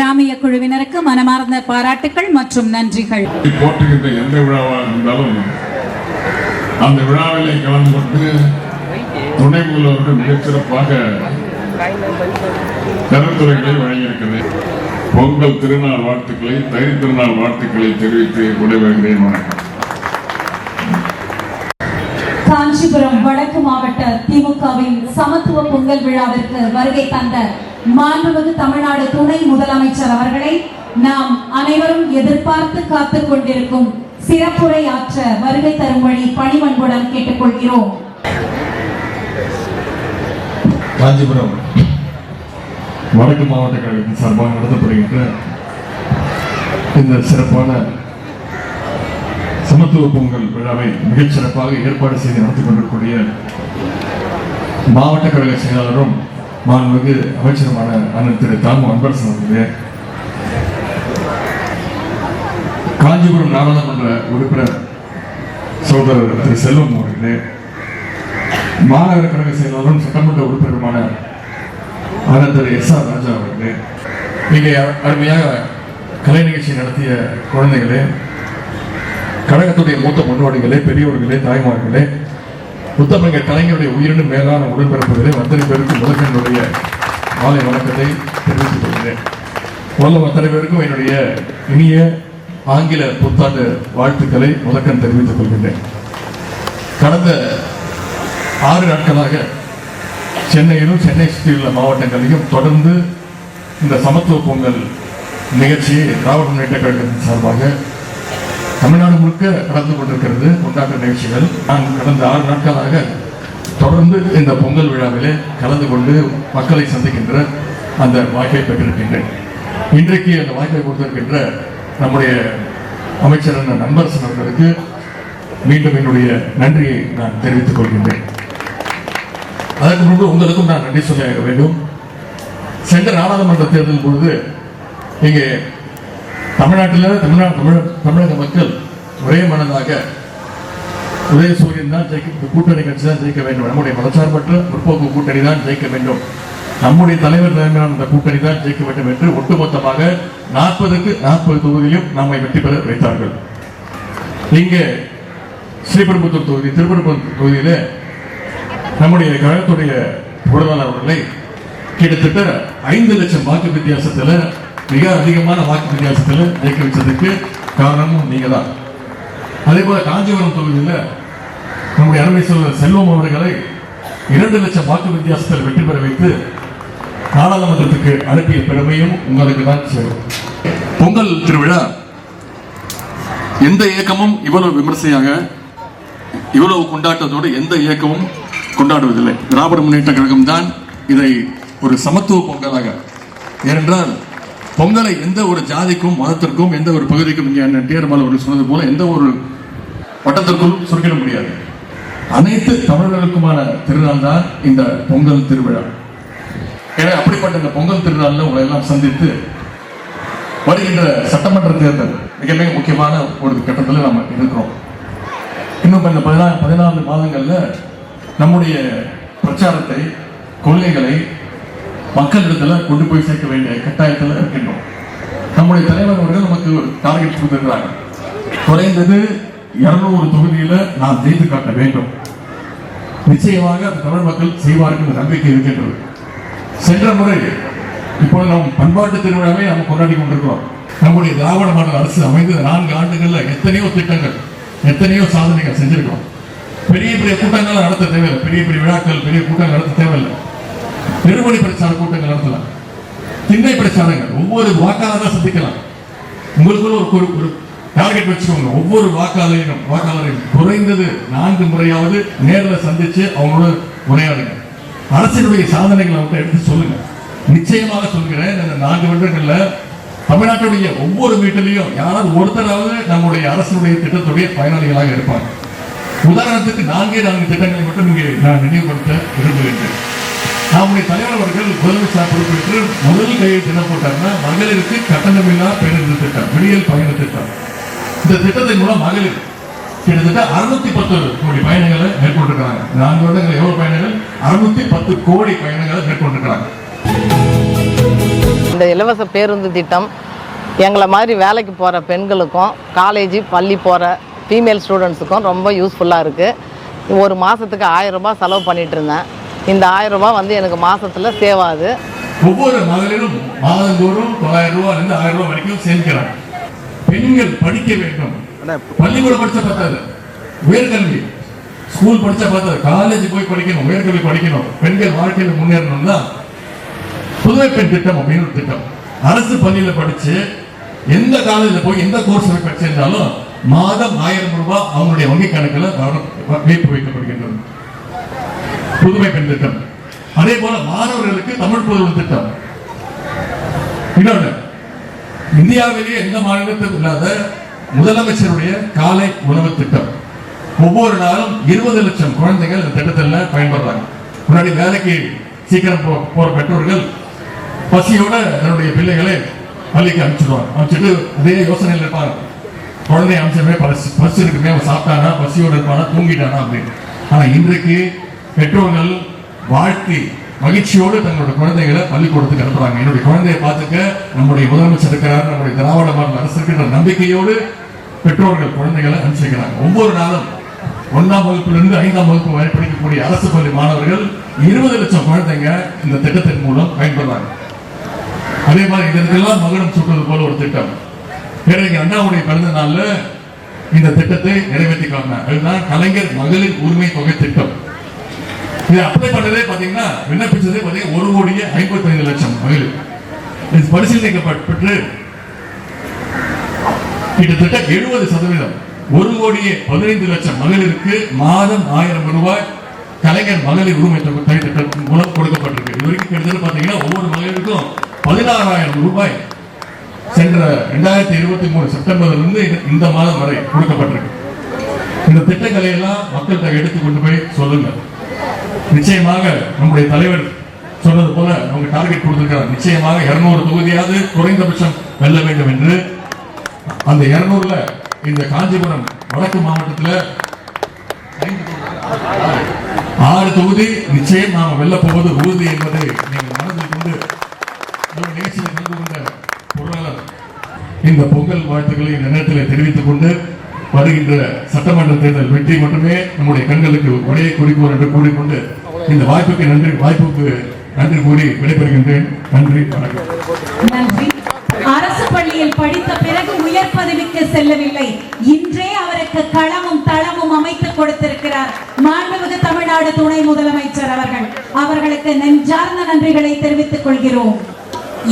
கிராமிய குழுவினருக்கு மனமார்ந்த பாராட்டுகள் மற்றும் நன்றிகள். போற்றுகின்ற எந்த விழாவாக இருந்தாலும் அந்த விழாவிலே கலந்து கொண்டு துணை முதல்வர்கள் மிகச்சிறப்பாக கருத்துரைகளை வழங்கியிருக்கிறது பொங்கல் திருநாள் வாழ்த்துக்களை தை திருநாள் வாழ்த்துக்களை தெரிவித்து விடைபெறுகிறேன். வணக்கம். காஞ்சிபுரம் வடக்கு மாவட்ட திமுகவின் சமத்துவ பொங்கல் விழாவிற்கு வருகை தந்த மாண்புமிகு தமிழ்நாடு துணை முதலமைச்சர் அவர்களை நாம் அனைவரும் எதிர்பார்த்து காத்துக் கொண்டிருக்கும் சிறப்புரை ஆற்ற வருகை தரும்படி பணிவன்புடன் கேட்டுக்கொள்கிறோம். காஞ்சிபுரம் வடக்கு மாவட்ட கழகத்தின் சார்பாக நடத்தப்படுகின்ற இந்த சிறப்பான சமத்துவ பொங்கல் விழாவை மிகச் சிறப்பாக ஏற்பாடு செய்து நடத்தி கொண்டிருக்கூடிய மாவட்ட கழக செயலாளரும் மாண்புமிகு அமைச்சருமான அண்ணன் திரு தாமு அன்பரசன் அவர்களே. காஞ்சிபுரம் நாடாளுமன்ற உறுப்பினர் சகோதரர் திரு செல்வம் அவர்களே மாநகர கழக செயலாளரும் சட்டமன்ற உறுப்பினருமான அண்ணன் திரு எஸ் ஆர் ராஜா அவர்களே இங்கே அருமையாக கலை நிகழ்ச்சி நடத்திய குழந்தைகளே கழகத்துடைய மூத்த முன்னோடிகளே பெரியோர்களே தாய்மார்களே முத்தமிழர் கலைஞருடைய உயிரினு மேலான உடன்பிறப்புகளை அத்தனை பேருக்கும் உலகனுடைய மாலை வணக்கத்தை தெரிவித்துக் கொள்கிறேன். முதல்ல அத்தனை பேருக்கும் என்னுடைய இனிய ஆங்கில புத்தாண்டு வாழ்த்துக்களை முதற்கண் தெரிவித்துக் கொள்கின்றேன். கடந்த ஆறு நாட்களாக சென்னையிலும் சென்னை சுற்றியுள்ள மாவட்டங்களிலும் தொடர்ந்து இந்த சமத்துவ பொங்கல் நிகழ்ச்சியை திராவிட முன்னேற்ற கழகத்தின் சார்பாக தமிழ்நாடு முழுக்க நடந்து கொண்டிருக்கிறது கொண்டாட்ட நிகழ்ச்சிகள். நான் கடந்த ஆறு நாட்களாக தொடர்ந்து இந்த பொங்கல் விழாவிலே கலந்து கொண்டு மக்களை சந்திக்கின்ற அந்த வாய்ப்பை பெற்றிருக்கின்றேன். இன்றைக்கு அந்த வாய்ப்பை கொடுத்திருக்கின்ற நம்முடைய அமைச்சர் அண்ணன் நண்பரசன் அவர்களுக்கு மீண்டும் என்னுடைய நன்றியை நான் தெரிவித்துக் கொள்கின்றேன். அதற்கு முன்பு உங்களுக்கும் நான் நன்றி சொல்ல வேண்டும். சென்ற நாடாளுமன்ற தேர்தல் பொழுது இங்கே தமிழ்நாட்டில் தமிழ்நாடு தமிழ் தமிழக மக்கள் ஒரே மனதாக உதயசூரியன் தான் ஜெயிக்க கூட்டணி கட்சி தான் ஜெயிக்க வேண்டும். நம்முடைய மதச்சார்பற்ற முற்போக்கு கூட்டணி தான் ஜெயிக்க வேண்டும். நம்முடைய தலைவர் தலைமையிலான அந்த கூட்டணி தான் ஜெயிக்க வேண்டும் என்று ஒட்டுமொத்தமாக நாற்பதுக்கு நாற்பது தொகுதியிலும் நம்மை வெற்றி பெற வைத்தார்கள். இங்கே ஸ்ரீபெரும்புத்தூர் தொகுதி திருப்பரம்புத்தூர் தொகுதியில் நம்முடைய கழகத்துடைய பொருளாளர் அவர்களை கிட்டத்தட்ட ஐந்து லட்சம் வாக்கு வித்தியாசத்தில் மிக அதிகமான வாக்கு வித்தியாசத்தில் ஜெயிக்க வச்சதுக்கு காரணமும் நீங்க தான் அதே போல காஞ்சிபுரம் தொகுதியில் நம்முடைய அருமை சொல்வர் செல்வம் அவர்களை இரண்டு லட்சம் வாக்கு வித்தியாசத்தில் வெற்றி பெற வைத்து நாடாளுமன்றத்துக்கு அனுப்பிய பெருமையும் உங்களுக்கு தான் சேரும். பொங்கல் திருவிழா எந்த இயக்கமும் இவ்வளவு விமர்சையாக இவ்வளவு கொண்டாட்டத்தோடு எந்த இயக்கமும் கொண்டாடுவதில்லை. திராவிட முன்னேற்ற கழகம் தான் இதை ஒரு சமத்துவ பொங்கலாக. ஏனென்றால் பொங்கலை எந்த ஒரு ஜாதிக்கும் மதத்திற்கும் எந்த ஒரு பகுதிக்கும் இங்கே டிஆர்மால் அவர்கள் சொன்னது போல எந்த ஒரு வட்டத்திற்குள் சுருக்கிட முடியாது. அனைத்து தமிழர்களுக்குமான திருநாள் தான் இந்த பொங்கல் திருவிழா. எனவே அப்படிப்பட்ட இந்த பொங்கல் திருநாளில் உங்களை எல்லாம் சந்தித்து வருகின்ற சட்டமன்ற தேர்தல் மிக மிக முக்கியமான ஒரு கட்டத்தில் நம்ம இருக்கிறோம். இன்னும் இந்த பதினா பதினாலு மாதங்களில் நம்முடைய பிரச்சாரத்தை கொள்கைகளை மக்களிடத்துல கொண்டு போய் சேர்க்க வேண்டிய கட்டாயத்தில் இருக்கின்றோம். நம்முடைய தலைவர் அவர்கள் நமக்கு ஒரு டார்கெட் கொடுத்திருக்கிறாங்க. குறைந்தது இருநூறு தொகுதியில நாம் ஜெயித்து காட்ட வேண்டும். நிச்சயமாக அது தமிழ் மக்கள் செய்வார்கள் என்ற நம்பிக்கை இருக்கின்றது. சென்ற முறை இப்போ நாம் பண்பாட்டு திருவிழாவை நாம் கொண்டாடி கொண்டிருக்கிறோம். நம்முடைய திராவிட மாடல் அரசு அமைந்த நான்கு ஆண்டுகள்ல எத்தனையோ திட்டங்கள் எத்தனையோ சாதனைகள் செஞ்சிருக்கோம் பெரிய பெரிய கூட்டங்கள் நடத்த தேவையில்லை. பெரிய பெரிய விழாக்கள் பெரிய கூட்டங்கள் நடத்த தேவையில்லை. நிறுவனி பிரச்சார கூட்டங்கள் நடத்தலாம். திண்ணை பிரச்சாரங்கள் ஒவ்வொரு வாக்காளராக சந்திக்கலாம். உங்களுக்குள்ள ஒரு ஒரு- டார்கெட் வச்சுக்கோங்க. ஒவ்வொரு வாக்காளரையும் வாக்காளரையும் குறைந்தது நான்கு முறையாவது நேரில் சந்திச்சு அவங்களோட உரையாடுங்க. அரசினுடைய சாதனைகளை அவங்கள்ட்ட எடுத்து சொல்லுங்க. நிச்சயமாக சொல்கிறேன் இந்த நான்கு வருடங்கள்ல தமிழ்நாட்டுடைய ஒவ்வொரு வீட்டிலையும் யாராவது ஒருத்தராவது நம்முடைய அரசுடைய திட்டத்துடைய பயனாளிகளாக இருப்பாங்க. உதாரணத்துக்கு நான்கே நான்கு திட்டங்களை மட்டும் இங்கே நான் நினைவுபடுத்த விரும்புகின்றேன். நம்முடைய தலைவர் அவர்கள் முதலமைச்சர் பொறுப்பேற்று முதல் கையெழுத்து என்ன போட்டாங்கன்னா மகளிருக்கு கட்டணமில்லா பேருந்து திட்டம் விடியல் பயண திட்டம். இந்த திட்டத்தின் மூலம் மகளிர் கிட்டத்தட்ட அறுநூத்தி பத்து கோடி பயணங்களை மேற்கொண்டிருக்கிறாங்க. நான்கு வருடங்கள் எவ்வளவு பயணங்கள்? அறுநூத்தி பத்து கோடி பயணங்களை மேற்கொண்டிருக்கிறாங்க. இந்த இலவச பேருந்து திட்டம் எங்களை மாதிரி வேலைக்கு போகிற பெண்களுக்கும் காலேஜ் பள்ளி போகிற ஃபீமேல் ஸ்டூடெண்ட்ஸுக்கும் ரொம்ப யூஸ்ஃபுல்லாக இருக்குது ஒரு மாதத்துக்கு ஆயிரம் ரூபாய் செலவு பண்ணிகிட்டு இருந்தேன். இந்த ஆயிரம் ரூபாய் வந்து எனக்கு மாதத்தில் சேவ் ஆகுது ஒவ்வொரு மகளிரும் மாதந்தோறும் தொள்ளாயிரம் ரூபாய் இருந்து ஆயிரம் ரூபாய் வரைக்கும் சேமிக்கிறாங்க பெண்கள் படிக்க வேண்டும். பள்ளிக்கூடம் படிச்ச பத்தாது. உயர்கல்வி. ஸ்கூல் படிச்சா பத்தாது. காலேஜ் போய் படிக்கணும் உயர்கல்வி படிக்கணும். பெண்கள் வாழ்க்கையில முன்னேறணும் தான் புதுமை பெண் திட்டம் அப்படின்னு ஒரு திட்டம். அரசு பள்ளியில படிச்சு எந்த காலேஜ்ல போய் எந்த கோர்ஸ் படிச்சிருந்தாலும் மாதம் ஆயிரம் ரூபாய் அவங்களுடைய வங்கி கணக்குல வைப்பு வைக்கப்படுகின்றது. புதுமை பெண் திட்டம். அதே போல மாணவர்களுக்கு தமிழ் புதுமை திட்டம். இன்னொன்று இந்தியாவிலேயே எந்த மாநிலத்தில் இல்லாத முதலமைச்சருடைய காலை உணவு திட்டம். ஒவ்வொரு நாளும் இருபது லட்சம் குழந்தைகள் இந்த திட்டத்தில் பயன்படுறாங்க. முன்னாடி வேலைக்கு சீக்கிரம் போ- போற பெற்றோர்கள் பசியோட தன்னுடைய பிள்ளைகளை பள்ளிக்கு அனுப்பிச்சிடுவாங்க. அனுப்பிச்சிட்டு அதே யோசனையில் இருப்பாங்க. குழந்தை அம்சமே பசி பசி இருக்குமே அவன் சாப்பிட்டானா பசியோட இருப்பானா தூங்கிட்டானா அப்படின்னு. ஆனா இன்றைக்கு பெற்றோர்கள் வாழ்த்தி மகிழ்ச்சியோடு தங்களோட குழந்தைகளை பள்ளிக்கூடத்துக்கு அனுப்புறாங்க. என்னுடைய குழந்தையை பார்த்துக்க நம்முடைய முதலமைச்சர் இருக்கிறார் நம்முடைய திராவிட மாநில அரசு இருக்கின்ற நம்பிக்கையோடு பெற்றோர்கள் குழந்தைகளை அனுப்பிச்சிருக்கிறாங்க. ஒவ்வொரு நாளும் ஒன்றாம் வகுப்பிலிருந்து ஐந்தாம் வகுப்பு வரை படிக்கக்கூடிய அரசு பள்ளி மாணவர்கள் இருபது லட்சம் குழந்தைங்க இந்த திட்டத்தின் மூலம் பயன்படுறாங்க அதே மாதிரி இதற்கெல்லாம் மகனம் சுட்டுவது போல ஒரு திட்டம். பேரறிஞர் அண்ணாவுடைய பிறந்த நாளில் இந்த திட்டத்தை நிறைவேற்றி காட்டினார். அதுதான் கலைஞர் மகளிர் உரிமை தொகை திட்டம். இது அப்ளை பண்ணதே பார்த்தீங்கன்னா விண்ணப்பிச்சதே பார்த்தீங்கன்னா ஒரு கோடியே ஐம்பத்தி ஐந்து லட்சம் மகளிர். இது பரிசீலிக்கப்பட்டு கிட்டத்தட்ட எழுபது சதவீதம் ஒரு கோடியே பதினைந்து லட்சம் மகளிருக்கு மாதம் ஆயிரம் ரூபாய் கலைஞர் மகளிர் உரிமை தொகை மூலம் கொடுக்கப்பட்டிருக்கு. இது வரைக்கும் கிட்டத்தட்ட பாத்தீங்கன்னா ஒவ்வொரு மகளிருக்கும் பதினாறாயிரம் ரூபாய் சென்ற ரெண்டாயிரத்தி இருபத்தி மூணு செப்டம்பர்ல இருந்து இந்த- மாதம் வரை கொடுக்கப்பட்டிருக்கு. இந்த திட்டங்களை எல்லாம் மக்கள்கிட்ட எடுத்து கொண்டு போய் சொல்லுங்க நிச்சயமாக நம்முடைய தலைவர் சொன்னது போல அவங்க டார்கெட் கொடுத்திருக்கிறார். நிச்சயமாக இருநூறு தொகுதியாவது குறைந்தபட்சம் வெல்ல வேண்டும் என்று. அந்த இருநூறுல இந்த காஞ்சிபுரம் வடக்கு மாவட்டத்தில் ஆறு தொகுதி நிச்சயம் நாம் வெல்ல போவது உறுதி என்பதை நீங்கள் மனதில் கொண்டு நிகழ்ச்சியில் கலந்து கொண்ட பொருளாளர் இந்த பொங்கல் வாழ்த்துக்களை இந்த நேரத்தில் தெரிவித்துக் கொண்டு வருகின்ற சட்டமன்ற தேர்தல் வெற்றி மட்டுமே நம்முடைய கண்களுக்கு ஒரே குறிக்கோள் என்று கூறிக்கொண்டு இந்த வாய்ப்புக்கு நன்றி வாய்ப்புக்கு நன்றி கூறி விடைபெறுகின்றேன். நன்றி வணக்கம். அரசு பள்ளியில் படித்த பிறகு உயர் பதவிக்கு செல்லவில்லை. இன்றே அவருக்கு களமும் தளமும் அமைத்து கொடுத்திருக்கிறார் மாண்புமிகு தமிழ்நாடு துணை முதலமைச்சர் அவர்கள். அவர்களுக்கு நெஞ்சார்ந்த நன்றிகளை தெரிவித்துக் கொள்கிறோம்.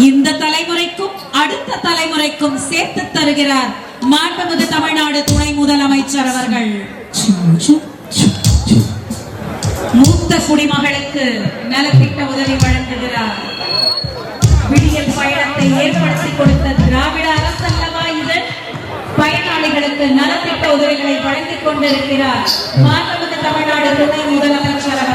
இந்த தலைமுறைக்கும் அடுத்த தலைமுறைக்கும் சேர்த்து தருகிறார் மாண்புமிகு தமிழ்நாடு துணை முதலமைச்சர் அவர்கள். மூத்த குடிமகளுக்கு நலத்திட்ட உதவி வழங்குகிறார். விடியல் பயணத்தை ஏற்படுத்தி கொடுத்த திராவிட அரசல்லவா இது? பயனாளிகளுக்கு நலத்திட்ட உதவிகளை வழங்கிக் கொண்டிருக்கிறார். மாண்புமிகு தமிழ்நாடு துணை முதலமைச்சர்